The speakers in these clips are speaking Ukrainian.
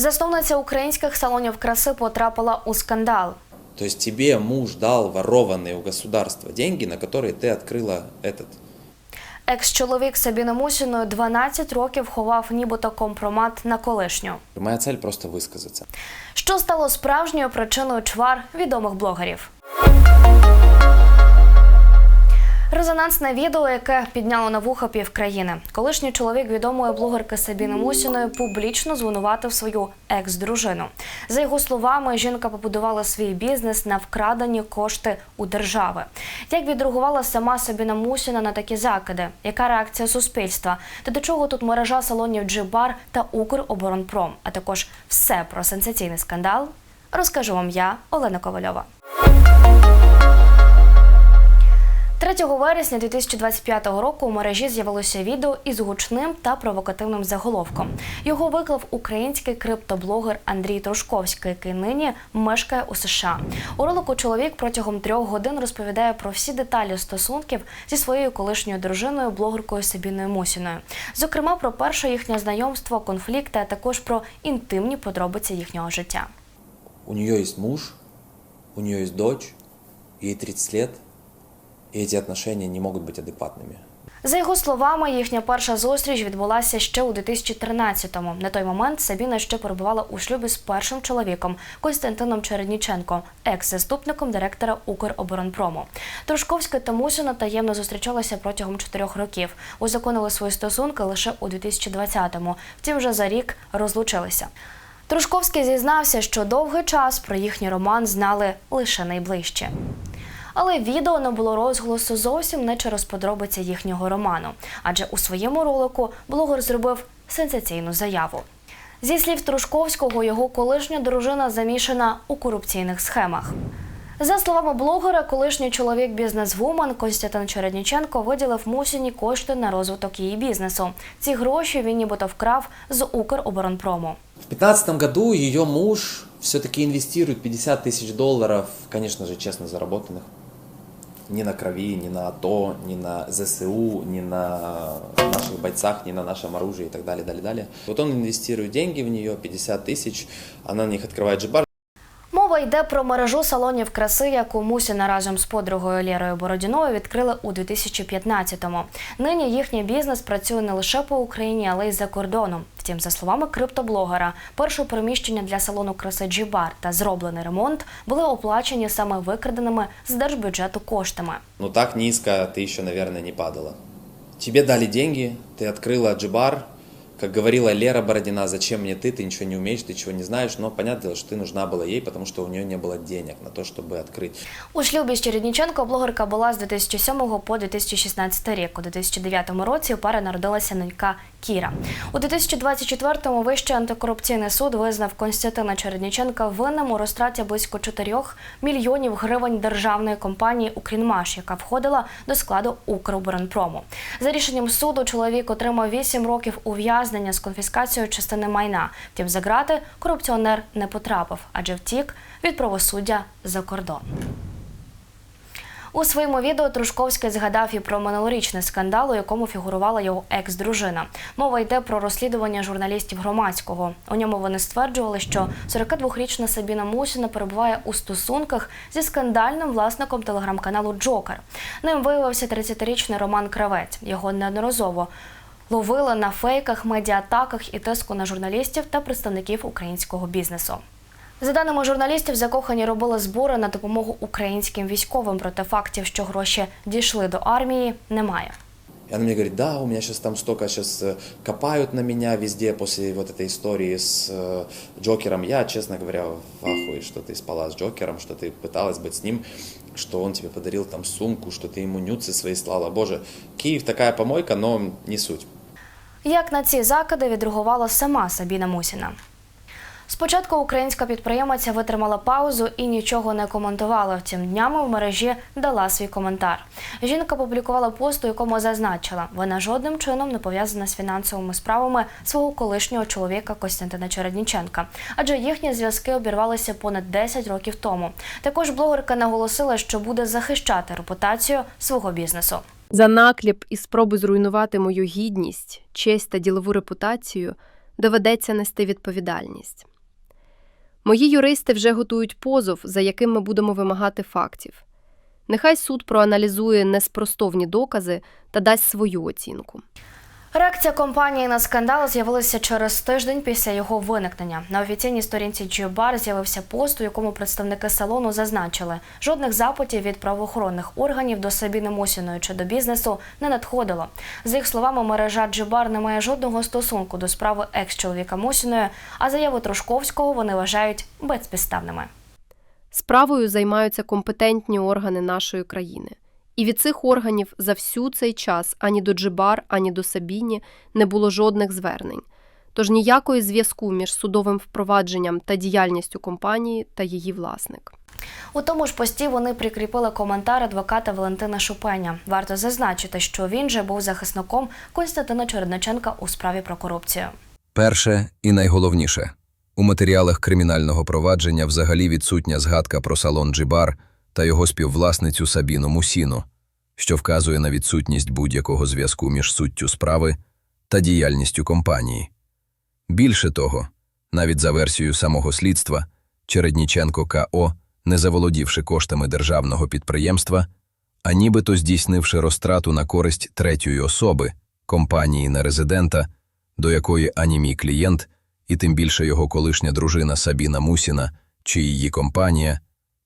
Засновниця українських салонів краси потрапила у скандал. То есть тебе муж дал ворованные у государства деньги, на которые ты открыла этот. Екс-чоловік Сабіни Мусіної 12 років ховав нібито компромат на колишню. Моя цель просто высказаться. Що стало справжньою причиною чвар відомих блогерів? Резонансне відео, яке підняло на вуха півкраїни. Колишній чоловік відомої блогерки Сабіни Мусіної публічно звинуватив свою екс-дружину. За його словами, жінка побудувала свій бізнес на вкрадені кошти у держави. Як відреагувала сама Сабіна Мусіна на такі закиди? Яка реакція суспільства? Та до чого тут мережа салонів Джибар та Укроборонпром? А також все про сенсаційний скандал розкажу вам я, Олена Ковальова. 3 вересня 2025 року у мережі з'явилося відео із гучним та провокативним заголовком. Його виклав український криптоблогер Андрій Трушковський, який нині мешкає у США. У ролику чоловік протягом трьох годин розповідає про всі деталі стосунків зі своєю колишньою дружиною, блогеркою Сабіною Мусіною. Зокрема, про перше їхнє знайомство, конфлікти, а також про інтимні подробиці їхнього життя. У нее есть муж, у нее есть дочь, ей 30 лет, и эти отношения не могут быть адекватными. За його словами, їхня перша зустріч відбулася ще у 2013-му. На той момент Сабіна ще перебувала у шлюбі з першим чоловіком Костянтином Чередніченко, екс-заступником директора Укроборонпрому. Трушковська та Мусіна таємно зустрічалися протягом чотирьох років. Узаконили свої стосунки лише у 2020-му. Втім, вже за рік розлучилися. Трушковський зізнався, що довгий час про їхній роман знали лише найближчі. Але відео не було розголосу зовсім не через подробиці їхнього роману, адже у своєму ролику блогер зробив сенсаційну заяву. Зі слів Трушковського, його колишня дружина замішана у корупційних схемах. За словами блогера, колишній чоловік бізнесвумен Костянтин Чередніченко виділив Мусіні кошти на розвиток її бізнесу. Ці гроші він нібито вкрав з Укроборонпрому. В 2015 году ее муж все-таки инвестирует 50 тысяч долларов, конечно же, честно заработанных. Ни на крови, ни на АТО, ни на ЗСУ, ни на наших бойцах, ни на нашем оружии и так далее, далее, далее. Вот он инвестирует деньги в нее, 50 тысяч, она на них открывает джибар, Мова йде про мережу салонів краси, яку Мусіна разом з подругою Лєрою Бородіною відкрили у 2015-му. Нині їхній бізнес працює не лише по Україні, але й за кордоном. Втім, за словами криптоблогера, перше приміщення для салону краси Джібар та зроблений ремонт були оплачені саме викраденими з держбюджету коштами. но так низко ты еще, наверное, не падала. Тебе дали деньги, ты открыла джибар, как говорила Лера Бородина, зачем мне ты, ты ничего не умеешь, ты ничего не знаешь, но понятное дело, что ты нужна была ей, потому что у нее не было денег на то, чтобы открыть. У шлюбі з Чередніченко блогерка була з 2007 по 2016 рік. У 2009 році у пари народилася нонька Кіра. У 2024-му Вищий антикорупційний суд визнав Константина Чередніченка винним у розтраті близько 4 мільйонів гривень державної компанії «Укрінмаш», яка входила до складу Укроборонпрому. За рішенням суду чоловік отримав 8 років ув'язнення з конфіскацією частини майна. Втім, за грати корупціонер не потрапив, адже втік від правосуддя за кордон. У своєму відео Трушковський згадав і про минулорічний скандал, у якому фігурувала його екс-дружина. Мова йде про розслідування журналістів громадського. У ньому вони стверджували, що 42-річна Сабіна Мусіна перебуває у стосунках зі скандальним власником телеграм-каналу Джокер. Ним виявився 30-річний Роман Кравець. Його неодноразово ловили на фейках, медіатаках і тиску на журналістів та представників українського бізнесу. За даними журналістів, закохані робили збори на допомогу українським військовим, проте фактів, що гроші дійшли до армії, немає. И она мне говорит, да, у меня сейчас там столько сейчас копают на меня везде после вот этой истории с э, Джокером. Я, честно говоря, в ахуе, что ты спала с Джокером, что ты пыталась быть с ним, что он тебе подарил там сумку, что ты ему нюцы свои слала. Боже, Киев такая помойка, но не суть. Як на ці закиди відреагувала сама Сабіна Мусіна. Спочатку українська підприємиця витримала паузу і нічого не коментувала. Втім, днями в мережі дала свій коментар. Жінка публікувала пост, у якому зазначила, вона жодним чином не пов'язана з фінансовими справами свого колишнього чоловіка Костянтина Чередніченка, адже їхні зв'язки обірвалися понад 10 років тому. Також блогерка наголосила, що буде захищати репутацію свого бізнесу. За накліп і спроби зруйнувати мою гідність, честь та ділову репутацію доведеться нести відповідальність. Мої юристи вже готують позов, за яким ми будемо вимагати фактів. Нехай суд проаналізує неспростовні докази та дасть свою оцінку. Реакція компанії на скандал з'явилася через тиждень після його виникнення. На офіційній сторінці G-Bar з'явився пост, у якому представники салону зазначили, жодних запитів від правоохоронних органів до Сабіни Мосіної чи до бізнесу не надходило. За їх словами, мережа G-Bar не має жодного стосунку до справи екс-чоловіка Мосіної, а заяви Трошковського вони вважають безпідставними. Справою займаються компетентні органи нашої країни. І від цих органів за всю цей час ані до Джибар, ані до Сабіні не було жодних звернень. Тож ніякої зв'язку між судовим впровадженням та діяльністю компанії та її власник. У тому ж пості вони прикріпили коментар адвоката Валентина Шупеня. Варто зазначити, що він же був захисником Костянтина Чередниченка у справі про корупцію. Перше і найголовніше у матеріалах кримінального провадження взагалі відсутня згадка про салон Джибар та його співвласницю Сабіну Мусіну, що вказує на відсутність будь-якого зв'язку між суттю справи та діяльністю компанії. Більше того, навіть за версією самого слідства, Чередніченко К.О., не заволодівши коштами державного підприємства, а нібито здійснивши розтрату на користь третьої особи, компанії на резидента, до якої ані мій клієнт, і тим більше його колишня дружина Сабіна Мусіна чи її компанія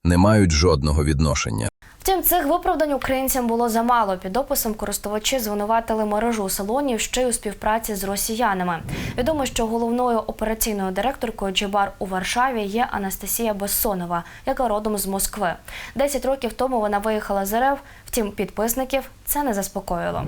не мають жодного відношення. Втім, цих виправдань українцям було замало. Під описом користувачі звинуватили мережу салонів ще й у співпраці з росіянами. Відомо, що головною операційною директоркою Джибар у Варшаві є Анастасія Бессонова, яка родом з Москви. Десять років тому вона виїхала з РФ, втім, підписників це не заспокоїло.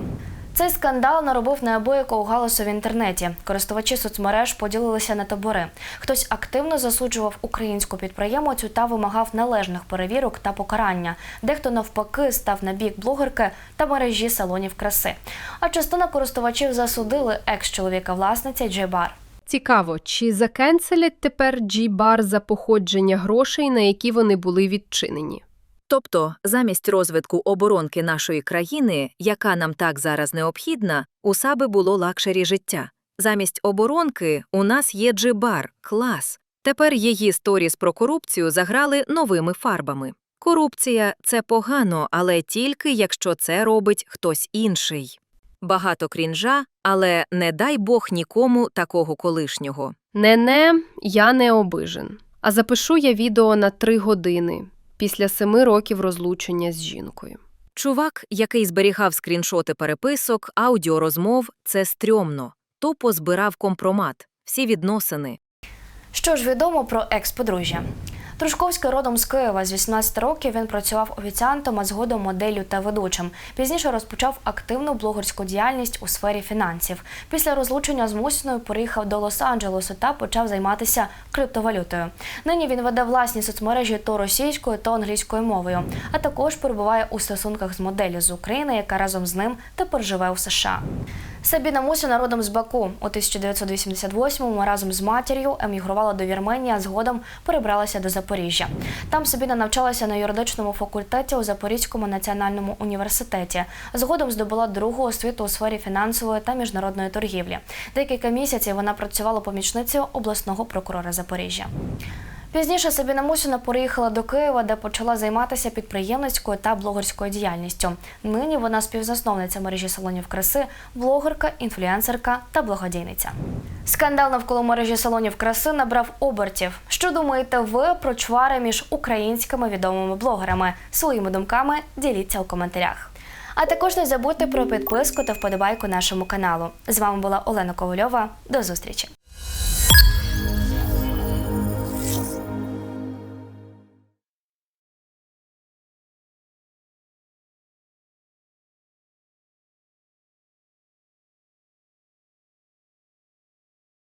Цей скандал наробив неабиякого галасу в інтернеті. Користувачі соцмереж поділилися на табори. Хтось активно засуджував українську підприємицю та вимагав належних перевірок та покарання. Дехто навпаки став на бік блогерки та мережі салонів краси. А частина користувачів засудили екс-чоловіка власниці Джейбар. Цікаво, чи закенселять тепер G-бар за походження грошей, на які вони були відчинені? Тобто, замість розвитку оборонки нашої країни, яка нам так зараз необхідна, у Саби було лакшері життя. Замість оборонки у нас є джибар, клас. Тепер її сторіс про корупцію заграли новими фарбами. Корупція це погано, але тільки якщо це робить хтось інший. Багато крінжа, але не дай Бог нікому такого колишнього. Не-не, я не обижен. А запишу я відео на три години після семи років розлучення з жінкою. Чувак, який зберігав скріншоти переписок, аудіорозмов, це стрьомно. То позбирав компромат, всі відносини. Що ж відомо про екс-подружжя? Трушковський родом з Києва. З 18 років він працював офіціантом, а згодом моделлю та ведучим. Пізніше розпочав активну блогерську діяльність у сфері фінансів. Після розлучення з Мусіною переїхав до Лос-Анджелесу та почав займатися криптовалютою. Нині він веде власні соцмережі то російською, то англійською мовою, а також перебуває у стосунках з моделлю з України, яка разом з ним тепер живе у США. Сабіна Мусіна родом з Баку у 1988-му разом з матір'ю емігрувала до Вірменії, а згодом перебралася до Запоріжжя. Там Сабіна навчалася на юридичному факультеті у Запорізькому національному університеті. Згодом здобула другу освіту у сфері фінансової та міжнародної торгівлі. Декілька місяців вона працювала помічницею обласного прокурора Запоріжжя. Пізніше Сабіна Мусіна переїхала до Києва, де почала займатися підприємницькою та блогерською діяльністю. Нині вона співзасновниця мережі салонів краси, блогерка, інфлюенсерка та благодійниця. Скандал навколо мережі салонів краси набрав обертів. Що думаєте ви про чвари між українськими відомими блогерами? Своїми думками діліться у коментарях. А також не забудьте про підписку та вподобайку нашому каналу. З вами була Олена Ковальова. До зустрічі!